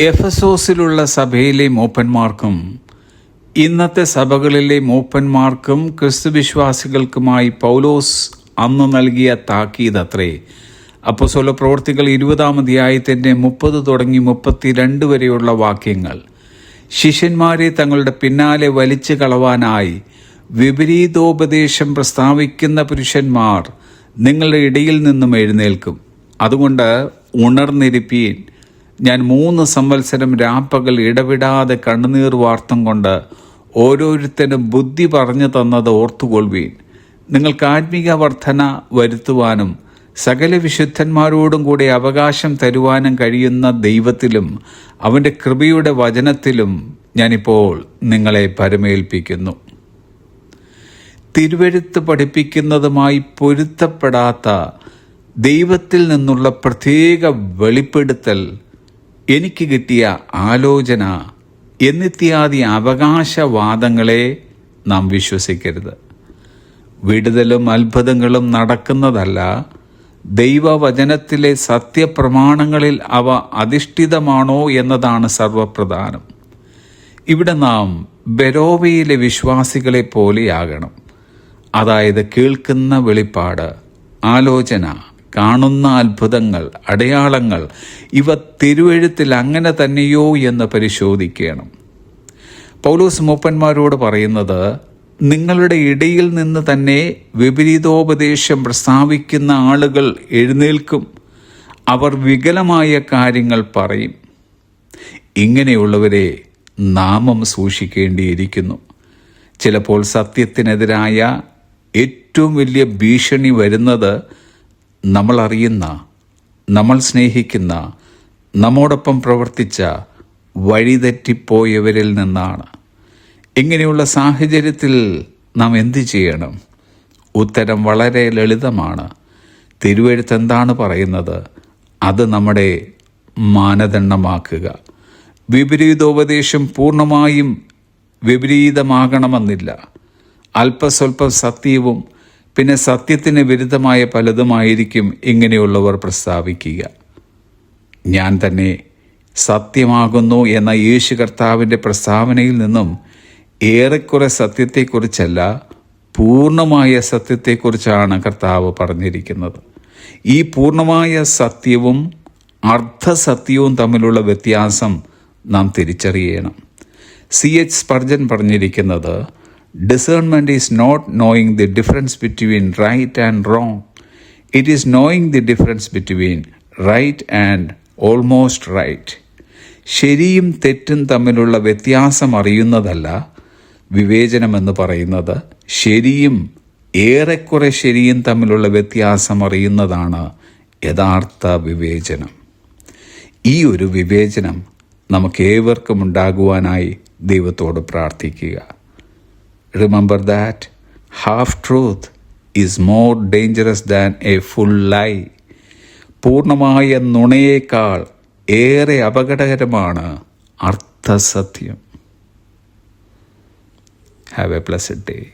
എഫസോസിലുള്ള സഭയിലെ മൂപ്പന്മാർക്കും ഇന്നത്തെ സഭകളിലെ മൂപ്പന്മാർക്കും ക്രിസ്തുവിശ്വാസികൾക്കുമായി പൗലോസ് അന്ന് നൽകിയ താക്കീത് അത്രേ അപ്പസോല പ്രവർത്തികൾ ഇരുപതാം അധ്യായത്തിന്റെ മുപ്പത് തുടങ്ങി മുപ്പത്തിരണ്ട് വരെയുള്ള വാക്യങ്ങൾ. ശിഷ്യന്മാരെ തങ്ങളുടെ പിന്നാലെ വലിച്ചു കളവാനായി വിപരീതോപദേശം പ്രസ്താവിക്കുന്ന പുരുഷന്മാർ നിങ്ങളുടെ ഇടയിൽ നിന്നും എഴുന്നേൽക്കും. അതുകൊണ്ട് ഉണർന്നിരിപ്പീൻ. ഞാൻ മൂന്ന് സംവത്സരം രാപ്പകൽ ഇടവിടാതെ കണ്ണുനീർ വാർത്തം കൊണ്ട് ഓരോരുത്തരും ബുദ്ധി പറഞ്ഞു തന്നത് ഓർത്തുകൊള്ളുവീൻ. നിങ്ങൾക്ക് ആത്മീക വർധന വരുത്തുവാനും സകല വിശുദ്ധന്മാരോടും കൂടി അവകാശം തരുവാനും കഴിയുന്ന ദൈവത്തിലും അവന്റെ കൃപയുടെ വചനത്തിലും ഞാനിപ്പോൾ നിങ്ങളെ പരമേൽപ്പിക്കുന്നു. തിരുവഴുത്ത് പഠിപ്പിക്കുന്നതുമായി പൊരുത്തപ്പെടാത്ത ദൈവത്തിൽ നിന്നുള്ള പ്രത്യേക വെളിപ്പെടുത്തൽ എനിക്ക് കിട്ടിയ ആലോചന എന്നിത്യാദി അവകാശവാദങ്ങളെ നാം വിശ്വസിക്കരുത്. വിടുതലും അത്ഭുതങ്ങളും നടക്കുന്നതല്ല ദൈവവചനത്തിലെ സത്യപ്രമാണങ്ങളിൽ അവ അധിഷ്ഠിതമാണോ എന്നതാണ് സർവപ്രധാനം. ഇവിടെ നാം ബെരോവയിലെ വിശ്വാസികളെ പോലെയാകണം. അതായത് കേൾക്കുന്ന വെളിപ്പാട് ആലോചന കാണുന്ന അത്ഭുതങ്ങൾ അടയാളങ്ങൾ ഇവ തിരുവഴുത്തിൽ അങ്ങനെ തന്നെയോ എന്ന് പരിശോധിക്കണം. പൗലോസ് മൂപ്പന്മാരോട് പറയുന്നത് നിങ്ങളുടെ ഇടയിൽ നിന്ന് തന്നെ വിപരീതോപദേശം പ്രസ്താവിക്കുന്ന ആളുകൾ എഴുന്നേൽക്കും. അവർ വികലമായ കാര്യങ്ങൾ പറയും. ഇങ്ങനെയുള്ളവരെ നാമം സൂക്ഷിക്കേണ്ടിയിരിക്കുന്നു. ചിലപ്പോൾ സത്യത്തിനെതിരായ ഏറ്റവും വലിയ ഭീഷണി വരുന്നത് നമ്മൾ അറിയുന്ന നമ്മൾ സ്നേഹിക്കുന്ന നമ്മോടൊപ്പം പ്രവർത്തിച്ച വഴിതെറ്റിപ്പോയവരിൽ നിന്നാണ്. ഇങ്ങനെയുള്ള സാഹചര്യത്തിൽ നാം എന്തു ചെയ്യണം? ഉത്തരം വളരെ ലളിതമാണ്. തിരുവഴുത്ത് എന്താണ് പറയുന്നത്? അത് നമ്മുടെ മാനദണ്ഡമാക്കുക. വിപരീതോപദേശം പൂർണമായും വിപരീതമാകണമെന്നില്ല. അല്പസ്വല്പം സത്യവും പിന്നെ സത്യത്തിന് വിരുദ്ധമായ പലതുമായിരിക്കും ഇങ്ങനെയുള്ളവർ പ്രസ്താവിക്കുക. ഞാൻ തന്നെ സത്യമാകുന്നു എന്ന യേശു കർത്താവിന്റെ പ്രസ്താവനയിൽ നിന്നും ഏറെക്കുറെ സത്യത്തെക്കുറിച്ചല്ല പൂർണമായ സത്യത്തെക്കുറിച്ചാണ് കർത്താവ് പറഞ്ഞിരിക്കുന്നത്. ഈ പൂർണമായ സത്യവും അർദ്ധസത്യവും തമ്മിലുള്ള വ്യത്യാസം നാം തിരിച്ചറിയണം. സി എച്ച് സ്പർജൻ പറഞ്ഞിരിക്കുന്നത് discernment is not knowing the difference between right and wrong it is knowing the difference between right and almost right ശരിയും തെറ്റും തമ്മിലുള്ള വ്യത്യാസം അറിയുന്നതല്ല വിവേചനമെന്ന് പറയുന്നത്. ശരിയും ഏറെക്കുറെ ശരിയും തമ്മിലുള്ള വ്യത്യാസം അറിയുന്നതാണ് യഥാർത്ഥ വിവേചനം. ഈ ഒരു വിവേചനം നമുക്കേവർക്കും ഉണ്ടാകുവാനായി ദൈവത്തോട് പ്രാർത്ഥിക്കുക. Remember that half truth is more dangerous than a full lie പൂർണമായ നുണയേക്കാൾ ഏറെ അപകടകരമാണ് അർത്ഥസത്യം. Have a blessed day